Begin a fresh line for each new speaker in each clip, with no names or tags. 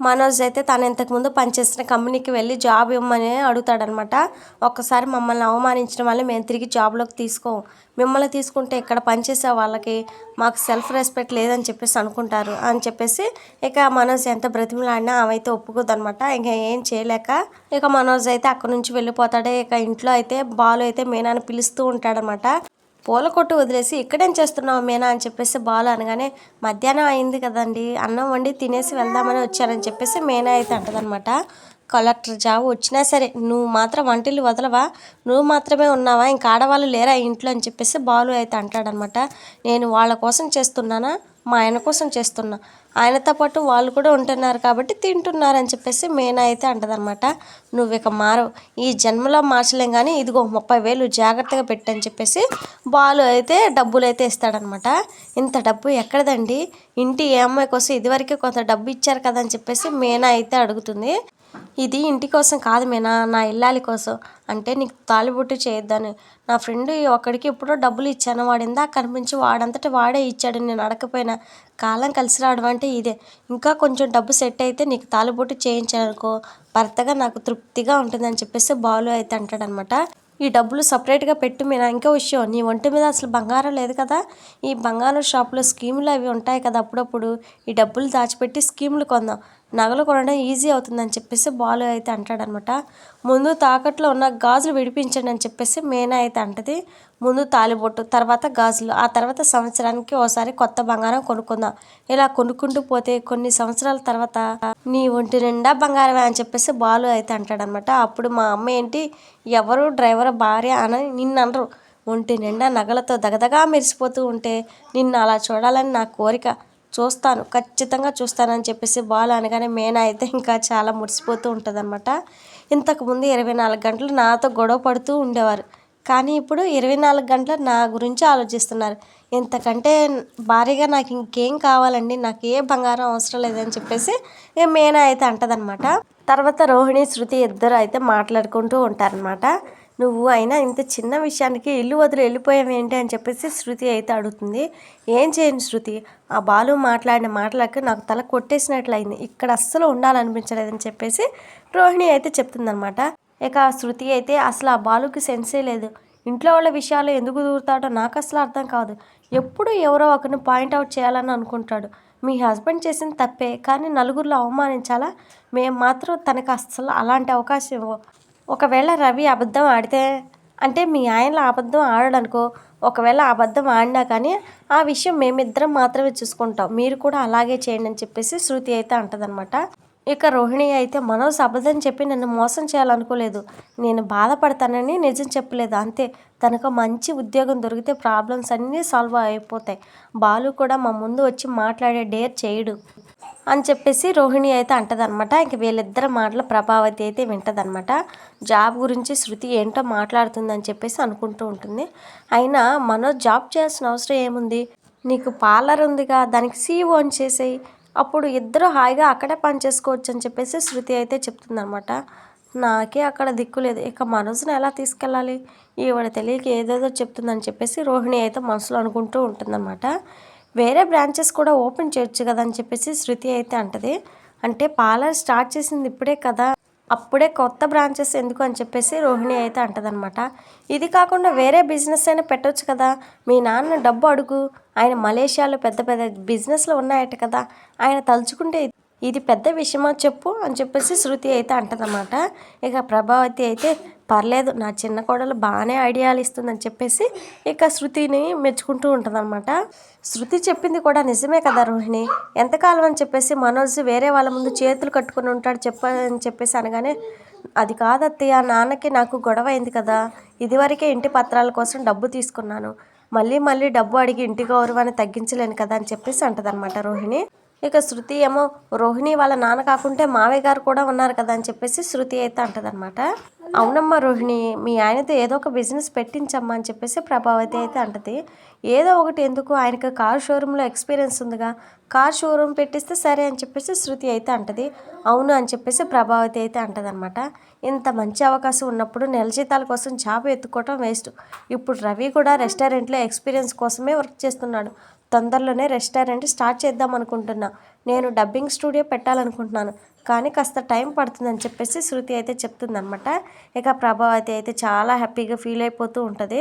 మనోజ్ అయితే తను ఇంతకుముందు పనిచేసిన కంపెనీకి వెళ్ళి జాబ్ ఇవ్వమని అడుగుతాడనమాట. ఒక్కసారి మమ్మల్ని అవమానించడం వల్ల మేము తిరిగి జాబ్లోకి తీసుకోం మిమ్మల్ని తీసుకుంటే ఇక్కడ పనిచేసే వాళ్ళకి మాకు సెల్ఫ్ రెస్పెక్ట్ లేదని చెప్పేసి అనుకుంటారు అని చెప్పేసి ఇక మనోజ్ ఎంత బ్రతిమలాడినా అవైతే ఒప్పుకోదనమాట. ఇంకా ఏం చేయలేక ఇక మనోజ్ అయితే అక్కడ నుంచి వెళ్ళిపోతాడే. ఇక ఇంట్లో అయితే బాలు అయితే మీనాని పిలుస్తూ ఉంటాడనమాట. పూల కొట్టు వదిలేసి ఇక్కడేం చేస్తున్నావు మీనా అని చెప్పేసి బాలు అనగానే మధ్యాహ్నం అయింది కదండి అన్నం వండి తినేసి వెళ్దామని వచ్చానని చెప్పేసి మీనా అయితే అంటదనమాట కలెక్టర్ జాబ్ వచ్చినా సరే నువ్వు మాత్రం వంటిల్లు వదలవా? నువ్వు మాత్రమే ఉన్నావా? ఇంకా ఆడవాళ్ళు లేరా ఇంట్లో? అని చెప్పేసి బాలు అయితే అంటాడనమాట నేను వాళ్ళ కోసం చేస్తున్నానా? మా ఆయన కోసం చేస్తున్నా. ఆయనతో పాటు వాళ్ళు కూడా ఉంటున్నారు కాబట్టి తింటున్నారు అని చెప్పేసి మేనా అయితే అంటదనమాట నువ్వు ఇక మారవు. ఈ జన్మలో మార్చలేం కానీ ఇదిగో ముప్పై వేలు జాగ్రత్తగా పెట్టని చెప్పేసి బాలు అయితే డబ్బులు అయితే ఇస్తాడనమాట ఇంత డబ్బు ఎక్కడదండి? ఇంటి ఏ అమ్మాయి కోసం ఇదివరకే కొంత డబ్బు ఇచ్చారు కదా అని చెప్పేసి మేనా అయితే అడుగుతుంది. ఇది ఇంటి కోసం కాదు మేనా నా ఇల్లాలి కోసం. అంటే నీకు తాలిబొట్టు చేయొద్దని. నా ఫ్రెండ్ ఒక్కడికి ఎప్పుడో డబ్బులు ఇచ్చాను. వాడు ఇందాక కనిపించి వాడంతటి వాడే ఇచ్చాడు. నేను అడగకపోయినా. కాలం కలిసి రావడం అంటే ఇదే. ఇంకా కొంచెం డబ్బు సెట్ అయితే నీకు తాలిబొట్టు చేయించాను భర్తగా నాకు తృప్తిగా ఉంటుందని చెప్పేసి బాలు అయితే అంటాడనమాట. ఈ డబ్బులు సపరేట్గా పెట్టు మీనా. ఇంకో విషయం నీ ఒంటి మీద అసలు బంగారం లేదు కదా? ఈ బంగారం షాప్లో స్కీములు అవి ఉంటాయి కదా అప్పుడప్పుడు. ఈ డబ్బులు దాచిపెట్టి స్కీములు కొందాం. నగలు కొనడం ఈజీ అవుతుందని చెప్పేసి బాలు అయితే అంటాడనమాట. ముందు తాకట్లో ఉన్న గాజులు విడిపించండి అని చెప్పేసి మేనా అయితే అంటది. ముందు తాలిబొట్టు తర్వాత గాజులు ఆ తర్వాత సంవత్సరానికి ఓసారి కొత్త బంగారం కొనుక్కుందాం. ఇలా కొనుక్కుంటూ పోతే కొన్ని సంవత్సరాల తర్వాత నీ ఒంటి నిండా బంగారమే అని చెప్పేసి బాలు అయితే అంటాడనమాట. అప్పుడు మా అమ్మ ఏంటి ఎవరు డ్రైవర్ భార్య అని నిన్ను అనరు. ఒంటి నిండా నగలతో దగదగా మెరిసిపోతూ ఉంటే నిన్ను అలా చూడాలని నా కోరిక. చూస్తాను. ఖచ్చితంగా చూస్తానని చెప్పేసి బాల్ అనగానే మేనా అయితే ఇంకా చాలా మురిసిపోతూ ఉంటుందన్నమాట. ఇంతకుముందు ఇరవై నాలుగు గంటలు నాతో గొడవ పడుతూ ఉండేవారు. కానీ ఇప్పుడు ఇరవై నాలుగు గంటలు నా గురించి ఆలోచిస్తున్నారు. ఇంతకంటే భారీగా నాకు ఇంకేం కావాలండి? నాకు ఏ బంగారం అవసరం లేదని చెప్పేసి మేనా అయితే అంటదనమాట తర్వాత రోహిణి శృతి ఇద్దరు అయితే మాట్లాడుకుంటూ ఉంటారనమాట నువ్వు అయినా ఇంత చిన్న విషయానికి ఇల్లు వదిలి వెళ్ళిపోయావేంటి అని చెప్పేసి శృతి అయితే అడుగుతుంది. ఏం చేయను శృతి? ఆ బాలు మాట్లాడిన మాటలకు నాకు తల కొట్టేసినట్లయింది. ఇక్కడ అస్సలు ఉండాలనిపించలేదని చెప్పేసి రోహిణి అయితే చెప్తుందనమాట ఇక శృతి అయితే అసలు ఆ బాలుకి సెన్సే లేదు. ఇంట్లో వాళ్ళ విషయాలు ఎందుకు దూరుతాడో నాకు అసలు అర్థం కాదు. ఎప్పుడు ఎవరో ఒకరిని పాయింట్అవుట్ చేయాలని అనుకుంటాడు. మీ హస్బెండ్ చేసిన తప్పే కానీ నలుగురిలో అవమానించాలా? మేము మాత్రం తనకు అస్సలు అలాంటి అవకాశం ఒకవేళ రవి అబద్ధం ఆడితే అంటే మీ ఆయనలో అబద్ధం ఆడడనుకో ఒకవేళ అబద్ధం ఆడినా కానీ ఆ విషయం మేమిద్దరం మాత్రమే చూసుకుంటాం. మీరు కూడా అలాగే చేయండి అని చెప్పేసి శృతి అయితే అంటదనమాట. ఇక రోహిణి అయితే మనోజ్ అబద్ధం చెప్పి నన్ను మోసం చేయాలనుకోలేదు. నేను బాధపడతానని నిజం చెప్పలేదు. అంతే. తనకు మంచి ఉద్యోగం దొరికితే ప్రాబ్లమ్స్ అన్నీ సాల్వ్ అయిపోతాయి. బాలు కూడా మా ముందు వచ్చి మాట్లాడే డేర్ చేయడు. అని చెప్పేసి రోహిణి అయితే అంటదనమాట ఇంక వీళ్ళిద్దరి మాటల ప్రభావతి అయితే వింటదనమాట జాబ్ గురించి శృతి ఏంటో మాట్లాడుతుందని చెప్పేసి అనుకుంటూ ఉంటుంది. అయినా మనోజ్ జాబ్ చేయాల్సిన అవసరం ఏముంది? నీకు పార్లర్ ఉందిగా దానికి సీఓ అని చేసేయి. అప్పుడు ఇద్దరు హాయిగా అక్కడే పని చేసుకోవచ్చు అని చెప్పేసి శృతి అయితే చెప్తుందనమాట నాకే అక్కడ దిక్కు లేదు. ఇక మనసును ఎలా తీసుకెళ్ళాలి? ఈవిడ తెలియక ఏదేదో చెప్తుందని చెప్పేసి రోహిణి అయితే మనసులో అనుకుంటూ ఉంటుందన్నమాట. వేరే బ్రాంచెస్ కూడా ఓపెన్ చేయొచ్చు కదా అని చెప్పేసి శృతి అయితే అంటది. అంటే పార్లర్ స్టార్ట్ చేసింది ఇప్పుడే కదా అప్పుడే కొత్త బ్రాంచెస్ ఎందుకు అని చెప్పేసి రోహిణి అయితే అంటదనమాట ఇది కాకుండా వేరే బిజినెస్ అయినా పెట్టవచ్చు కదా మీ నాన్న డబ్బు అడుగు ఆయన మలేషియాలో పెద్ద పెద్ద బిజినెస్లు ఉన్నాయట కదా ఆయన తలుచుకుంటే ఇది పెద్ద విషయమా చెప్పు అని చెప్పేసి శృతి అయితే అంటదన్నమాట. ఇక ప్రభావతి అయితే పర్లేదు నా చిన్న కోడలు బాగానే ఐడియాలు ఇస్తుందని చెప్పేసి ఇక శృతిని మెచ్చుకుంటూ ఉంటుందన్నమాట. శృతి చెప్పింది కూడా నిజమే కదా రోహిణి. ఎంతకాలం అని చెప్పేసి మనోజ్ వేరే వాళ్ళ ముందు చేతులు కట్టుకుని ఉంటాడు చెప్పని చెప్పేసి అనగానే అది కాదత్తయ్య నాన్నకి నాకు గొడవ అయింది కదా. ఇదివరకే ఇంటి పత్రాల కోసం డబ్బు తీసుకున్నాను. మళ్ళీ మళ్ళీ డబ్బు అడిగి ఇంటి గౌరవాన్ని తగ్గించలేను కదా అని చెప్పేసి అంటదనమాట రోహిణి. ఇక శృతి ఏమో రోహిణి వాళ్ళ నాన్న కాకుంటే మావయ్య గారు కూడా ఉన్నారు కదా అని చెప్పేసి శృతి అయితే అంటదనమాట అవునమ్మా రోహిణి మీ ఆయనతో ఏదో ఒక బిజినెస్ పెట్టించమ్మా అని చెప్పేసి ప్రభావతి అయితే అంటది. ఏదో ఒకటి ఎందుకు? ఆయనకు కార్ షోరూంలో ఎక్స్పీరియన్స్ ఉందిగా. కార్ షోరూమ్ పెట్టిస్తే సరే అని చెప్పేసి శృతి అయితే అంటది. అవును అని చెప్పేసి ప్రభావతి అయితే అంటదనమాట ఇంత మంచి అవకాశం ఉన్నప్పుడు నెల జీతాల కోసం జాబ్ ఎత్తుకోవటం వేస్ట్. ఇప్పుడు రవి కూడా రెస్టారెంట్లో ఎక్స్పీరియన్స్ కోసమే వర్క్ చేస్తున్నాడు. తొందరలోనే రెస్టారెంట్ స్టార్ట్ చేద్దాం అనుకుంటున్నా. నేను డబ్బింగ్ స్టూడియో పెట్టాలనుకుంటున్నాను. కానీ కాస్త టైం పడుతుందని చెప్పేసి శృతి అయితే చెప్తుందనమాట ఇక ప్రభావతి అయితే చాలా హ్యాపీగా ఫీల్ అయిపోతూ ఉంటుంది.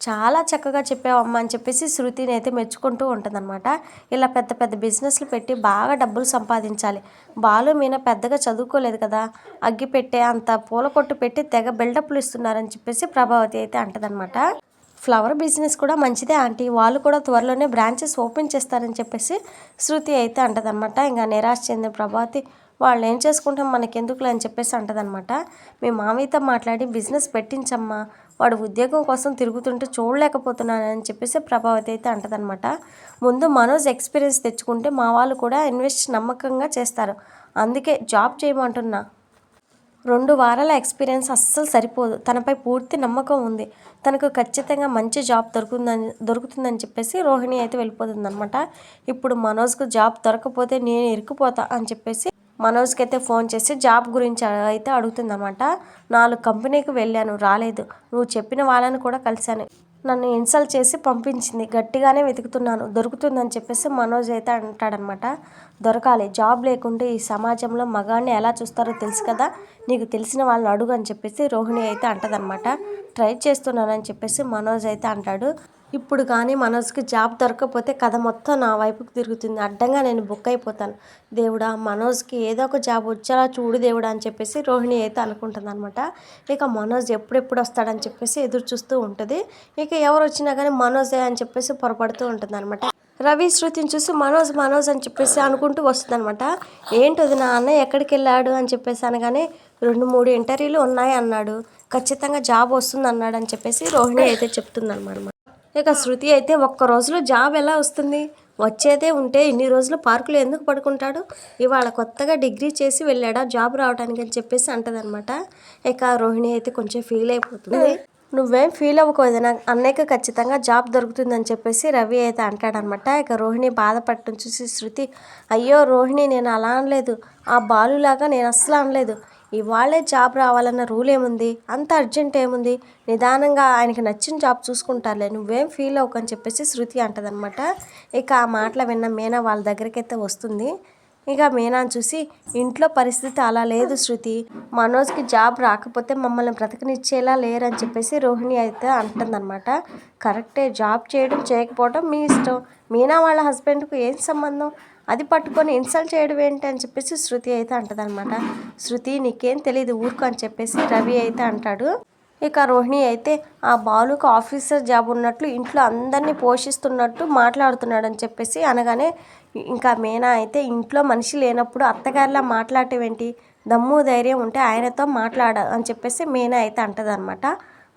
చాలా చక్కగా చెప్పావమ్మా అని చెప్పేసి శృతిని అయితే మెచ్చుకుంటూ ఉంటుందన్నమాట. ఇలా పెద్ద పెద్ద బిజినెస్లు పెట్టి బాగా డబ్బులు సంపాదించాలి. బాలు మీన పెద్దగా చదువుకోలేదు కదా. అగ్గి పెట్టే అంత పూల కొట్టు పెట్టి తెగ బిల్డప్లు ఇస్తున్నారని చెప్పేసి ప్రభావతి అయితే అంటదనమాట ఫ్లవర్ బిజినెస్ కూడా మంచిదే ఆంటీ. వాళ్ళు కూడా త్వరలోనే బ్రాంచెస్ ఓపెన్ చేస్తారని చెప్పేసి శృతి అయితే అంటదనమాట ఇంకా నిరాశ చెందిన ప్రభావతి వాళ్ళు ఏం చేసుకుంటాం మనకెందుకులే అని చెప్పేసి అంటదనమాట మీ మామయ్యతో మాట్లాడి బిజినెస్ పెట్టించమ్మా. వాడు ఉద్యోగం కోసం తిరుగుతుంటే చూడలేకపోతున్నానని చెప్పేసి ప్రభావతి అయితే అంటదనమాట ముందు మనోజ్ ఎక్స్పీరియన్స్ తెచ్చుకుంటే మా వాళ్ళు కూడా ఇన్వెస్ట్ నమ్మకంగా చేస్తారు. అందుకే జాబ్ చేయమంటున్నా. రెండు వారాల ఎక్స్పీరియన్స్ అస్సలు సరిపోదు. తనపై పూర్తి నమ్మకం ఉంది. తనకు ఖచ్చితంగా మంచి జాబ్ దొరుకుతుందని దొరుకుతుందని చెప్పేసి రోహిణి అయితే వెళ్ళిపోతుందనమాట ఇప్పుడు మనోజ్కు జాబ్ దొరకపోతే నేను ఇరుక్కుపోతా అని చెప్పేసి మనోజ్కి అయితే ఫోన్ చేసి జాబ్ గురించి అయితే అడుగుతుందన్నమాట. నాలుగు కంపెనీకి వెళ్ళాను రాలేదు. నువ్వు చెప్పిన వాళ్ళని కూడా కలిశాను. నన్ను ఇన్సల్ట్ చేసి పంపించింది. గట్టిగానే వెతుకుతున్నాను. దొరుకుతుందని చెప్పేసి మనోజ్ అయితే అంటాడనమాట దొరకాలి. జాబ్ లేకుంటే ఈ సమాజంలో మగాడిని ఎలా చూస్తారో తెలుసు కదా. నీకు తెలిసిన వాళ్ళని అడుగు అని చెప్పేసి రోహిణి అయితే అంటదనమాట ట్రై చేస్తున్నానని చెప్పేసి మనోజ్ అయితే అంటాడు. ఇప్పుడు కానీ మనోజ్కి జాబ్ దొరకకపోతే కథ మొత్తం నా వైపుకి తిరుగుతుంది. అడ్డంగా నేను బుక్ అయిపోతాను. దేవుడా మనోజ్కి ఏదో ఒక జాబ్ వచ్చేలా చూడు దేవుడా అని చెప్పేసి రోహిణి అయితే అనుకుంటుంది అనమాట ఇక మనోజ్ ఎప్పుడెప్పుడు వస్తాడని చెప్పేసి ఎదురు చూస్తూ ఉంటుంది. ఇక ఎవరు వచ్చినా కానీ మనోజే అని చెప్పేసి పొరపడుతూ ఉంటుంది అనమాట రవి శృతిని చూసి మనోజ్ మనోజ్ అని చెప్పేసి అనుకుంటూ వస్తుందనమాట ఏంటి నా అన్నయ్య ఎక్కడికి వెళ్ళాడు? అని చెప్పేసి అనగానే రెండు మూడు ఇంటర్వ్యూలు ఉన్నాయి అన్నాడు. ఖచ్చితంగా జాబ్ వస్తుంది అన్నాడు అని చెప్పేసి రోహిణి అయితే చెప్తుందన్నమాట. ఇక శృతి అయితే ఒక్క రోజులో జాబ్ ఎలా వస్తుంది? వచ్చేదే ఉంటే ఇన్ని రోజులు పార్కులో ఎందుకు పడుకుంటాడు? ఇవాళ కొత్తగా డిగ్రీ చేసి వెళ్ళాడా? జాబ్ రావడానికి అని చెప్పేసి అంటదనమాట ఇక రోహిణి అయితే కొంచెం ఫీల్ అయిపోతుంది. నువ్వేం ఫీల్ అవ్వకూడదు. అన్నయ్యకి ఖచ్చితంగా జాబ్ దొరుకుతుందని చెప్పేసి రవి అయితే అంటాడనమాట. ఇక రోహిణి బాధపడటం చూసి శృతి అయ్యో రోహిణి నేను అలా అనలేదు. ఆ బాలులాగా నేను అస్సలు అనలేదు. ఇవాళే జాబ్ రావాలన్న రూల్ ఏముంది? అంత అర్జెంట్ ఏముంది? నిదానంగా ఆయనకి నచ్చిన జాబ్ చూసుకుంటారులే. నువ్వేం ఫీల్ అవ్వకని చెప్పేసి శృతి అంటదనమాట. ఇక ఆ మాటలు విన్న మీనా వాళ్ళ దగ్గరికి అయితే వస్తుంది. ఇక మీనాను చూసి ఇంట్లో పరిస్థితి అలా లేదు శృతి. మనోజ్కి జాబ్ రాకపోతే మమ్మల్ని బ్రతకనిచ్చేలా లేరని చెప్పేసి రోహిణి అయితే అంటుందన్నమాట. కరెక్టే జాబ్ చేయడం చేయకపోవడం మీ ఇష్టం. మీనా వాళ్ళ హస్బెండ్కు ఏం సంబంధం? అది పట్టుకొని ఇన్సల్ట్ చేయడం ఏంటి? అని చెప్పేసి శృతి అయితే అంటదనమాట శృతి నీకేం తెలియదు ఊరుకు అని చెప్పేసి రవి అయితే అంటాడు. ఇక రోహిణి అయితే ఆ బాలుకు ఆఫీసర్ జాబ్ ఉన్నట్లు ఇంట్లో అందరినీ పోషిస్తున్నట్టు మాట్లాడుతున్నాడని చెప్పేసి అనగానే ఇంకా మేనా అయితే ఇంట్లో మనిషి లేనప్పుడు అత్తగారిలా మాట్లాడటం దమ్ము ధైర్యం ఉంటే ఆయనతో మాట్లాడ అని చెప్పేసి మేనా అయితే అంటదనమాట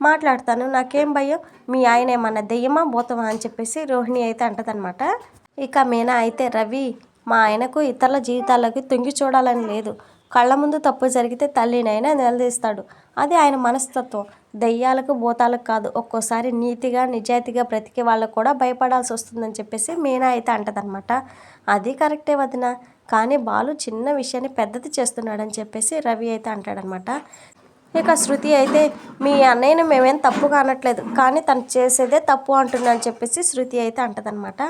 మాట్లాడతాను నాకేం భయం? మీ ఆయన ఏమన్నా దెయ్యమా పోతామా అని చెప్పేసి రోహిణి అయితే అంటదనమాట ఇక మేనా అయితే రవి మా ఆయనకు ఇతరుల జీవితాలకి తొంగి చూడాలని లేదు. కళ్ళ ముందు తప్పు జరిగితే తల్లినైనా నిలదీస్తాడు. అది ఆయన మనస్తత్వం. దెయ్యాలకు భూతాలకు కాదు ఒక్కోసారి నీతిగా నిజాయితీగా బ్రతికే వాళ్ళకు కూడా భయపడాల్సి వస్తుందని చెప్పేసి మీనా అయితే అంటదనమాట అది కరెక్టే వదిన. కానీ బాలు చిన్న విషయాన్ని పెద్దది చేస్తున్నాడని చెప్పేసి రవి అయితే అంటాడనమాట ఇక శృతి అయితే మీ అన్నయ్యని మేమేం తప్పుగా అనట్లేదు కానీ తను చేసేదే తప్పు అంటుందని చెప్పేసి శృతి అయితే అంటదనమాట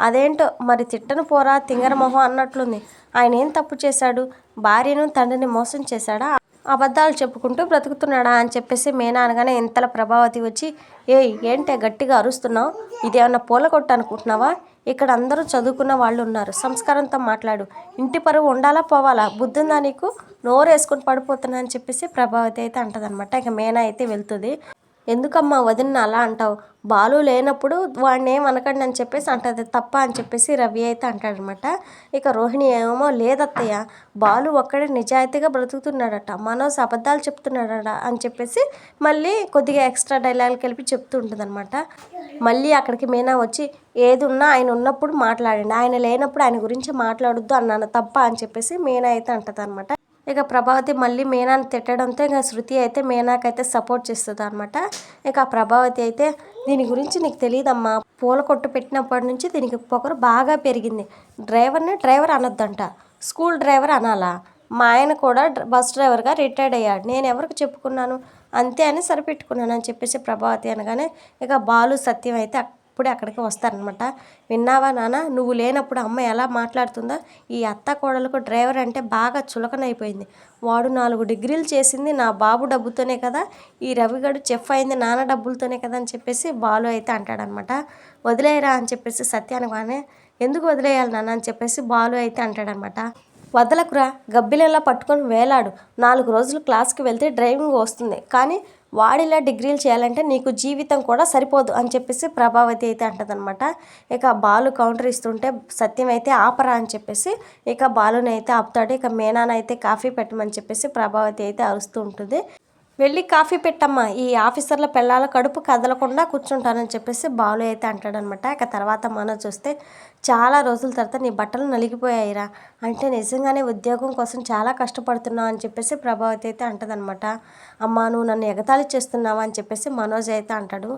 అదేంటో మరి తిట్టను పోరా తింగర మొహం అన్నట్లుంది. ఆయన ఏం తప్పు చేశాడు? భార్యను తండ్రిని మోసం చేశాడా? అబద్ధాలు చెప్పుకుంటూ బ్రతుకుతున్నాడా? అని చెప్పేసి మేనా అనగానే ఇంతల ప్రభావతి వచ్చి ఏయ్ ఏంటే గట్టిగా అరుస్తున్నావు? ఇదేమన్నా పూల కొట్టు అనుకుంటున్నావా? ఇక్కడ అందరూ చదువుకున్న వాళ్ళు ఉన్నారు. సంస్కారంతో మాట్లాడు. ఇంటి పరువు ఉండాలా పోవాలా? బుద్ధిందా నీకు? నోరు వేసుకొని పడిపోతున్నా అని చెప్పేసి ప్రభావతి అయితే అంటదనమాట ఇక మేనా అయితే వెళ్తుంది. ఎందుకమ్మా వదిన అలా అంటావు? బాలు లేనప్పుడు వాడిని ఏం అనకండి అని చెప్పేసి అంటది తప్ప అని చెప్పేసి రవి అయితే అంటాడనమాట. ఇక రోహిణి ఏమో లేదత్తయ్య బాలు ఒక్కడే నిజాయితీగా బ్రతుకుతున్నాడట మనోజ్ అబద్ధాలు చెప్తున్నాడట అని చెప్పేసి మళ్ళీ కొద్దిగా ఎక్స్ట్రా డైలాగులు కలిపి చెప్తూ ఉంటుందన్నమాట. మళ్ళీ అక్కడికి మీనా వచ్చి ఏది ఉన్నా ఆయన ఉన్నప్పుడు మాట్లాడండి ఆయన లేనప్పుడు ఆయన గురించి మాట్లాడొద్దు అన్నాను తప్ప అని చెప్పేసి మీనా అయితే అంటదనమాట ఇక ప్రభావతి మళ్ళీ మీనాని తిట్టడంతో ఇక శృతి అయితే మేనాకైతే సపోర్ట్ చేస్తుంది అనమాట ఇక ప్రభావతి అయితే దీని గురించి నీకు తెలియదమ్మా పూల కొట్టు పెట్టినప్పటి నుంచి దీనికి పొగరు బాగా పెరిగింది. డ్రైవర్ని డ్రైవర్ అనొద్దంట. స్కూల్ డ్రైవర్ అనాలా? మా ఆయన కూడా బస్ డ్రైవర్గా రిటైర్డ్ అయ్యాడు. నేను ఎవరికి చెప్పుకున్నాను? అంతే అని సరిపెట్టుకున్నాను అని చెప్పేసి ప్రభావతి అనగానే ఇక బాలు సత్యం అయితే అప్పుడే అక్కడికి వస్తారనమాట. విన్నావా నాన్న నువ్వు లేనప్పుడు అమ్మ ఎలా మాట్లాడుతుందో? ఈ అత్త కోడలకు డ్రైవర్ అంటే బాగా చులకనైపోయింది. వాడు నాలుగు డిగ్రీలు చేసింది నా బాబు డబ్బుతోనే కదా ఈ రవిగడు చెఫ్ అయింది నాన్న డబ్బులతోనే కదా అని చెప్పేసి బాలు అయితే అంటాడనమాట. వదిలేయరా అని చెప్పేసి సత్యానగానే ఎందుకు వదిలేయాలి నాన్న? అని చెప్పేసి బాలు అయితే అంటాడనమాట. వదలకురా గబ్బిలలా పట్టుకొని వేలాడు. నాలుగు రోజులు క్లాస్కి వెళ్తే డ్రైవింగ్ వస్తుంది. కానీ వాడిలా డిగ్రీలు చేయాలంటే నీకు జీవితం కూడా సరిపోదు అని చెప్పేసి ప్రభావతి అయితే అంటదనమాట ఇక బాలు కౌంటర్ ఇస్తుంటే సత్యం అయితే ఆపరా అని చెప్పేసి ఇక బాలుని అయితే ఆపుతాడు. ఇక మేనానైతే కాఫీ పెట్టమని చెప్పేసి ప్రభావతి అయితే అరుస్తూ ఉంటుంది. వెళ్ళి కాఫీ పెట్టమ్మా ఈ ఆఫీసర్ల పిల్లల కడుపు కదలకుండా కూర్చుంటానని చెప్పేసి బాలు అయితే అంటాడనమాట. ఇక తర్వాత మనం చూస్తే చాలా రోజుల తర్వాత నీ బట్టలు నలిగిపోయాయిరా. అంటే నిజంగానే ఉద్యోగం కోసం చాలా కష్టపడుతున్నావు అని చెప్పేసి ప్రభావతి అయితే అంటదనమాట. అమ్మా నువ్వు నన్ను ఎగతాళి చేస్తున్నావా అని చెప్పేసి మనోజ్ అయితే అంటాడు.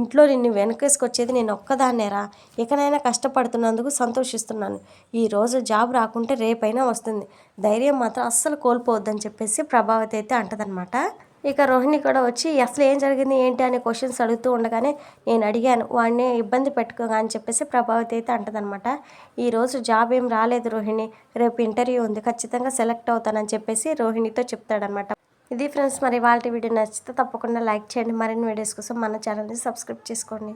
ఇంట్లో నిన్ను వెనకేసుకొచ్చేది నేను ఒక్కదాన్నేరా. ఇకనైనా కష్టపడుతున్నందుకు సంతోషిస్తున్నాను. ఈ రోజు జాబ్ రాకుంటే రేపైనా వస్తుంది. ధైర్యం మాత్రం అస్సలు కోల్పోవద్దని చెప్పేసి ప్రభావతి అయితే అంటదనమాట. ఇక రోహిణి కూడా వచ్చి అసలు ఏం జరిగింది? ఏంటి? అనే క్వశ్చన్స్ అడుగుతూ ఉండగానే నేను అడిగాను వాడిని ఇబ్బంది పెట్టుకోగా అని చెప్పేసి ప్రభావతి అయితే అంటదనమాట ఈరోజు జాబ్ ఏం రాలేదు రోహిణి రేపు ఇంటర్వ్యూ ఉంది ఖచ్చితంగా సెలెక్ట్ అవుతానని చెప్పేసి రోహిణితో చెప్తాడనమాట ఇది ఫ్రెండ్స్ మరి వాళ్ళ వీడియో నచ్చితే తప్పకుండా లైక్ చేయండి. మరిన్ని వీడియోస్ కోసం మన ఛానల్ని సబ్స్క్రైబ్ చేసుకోండి.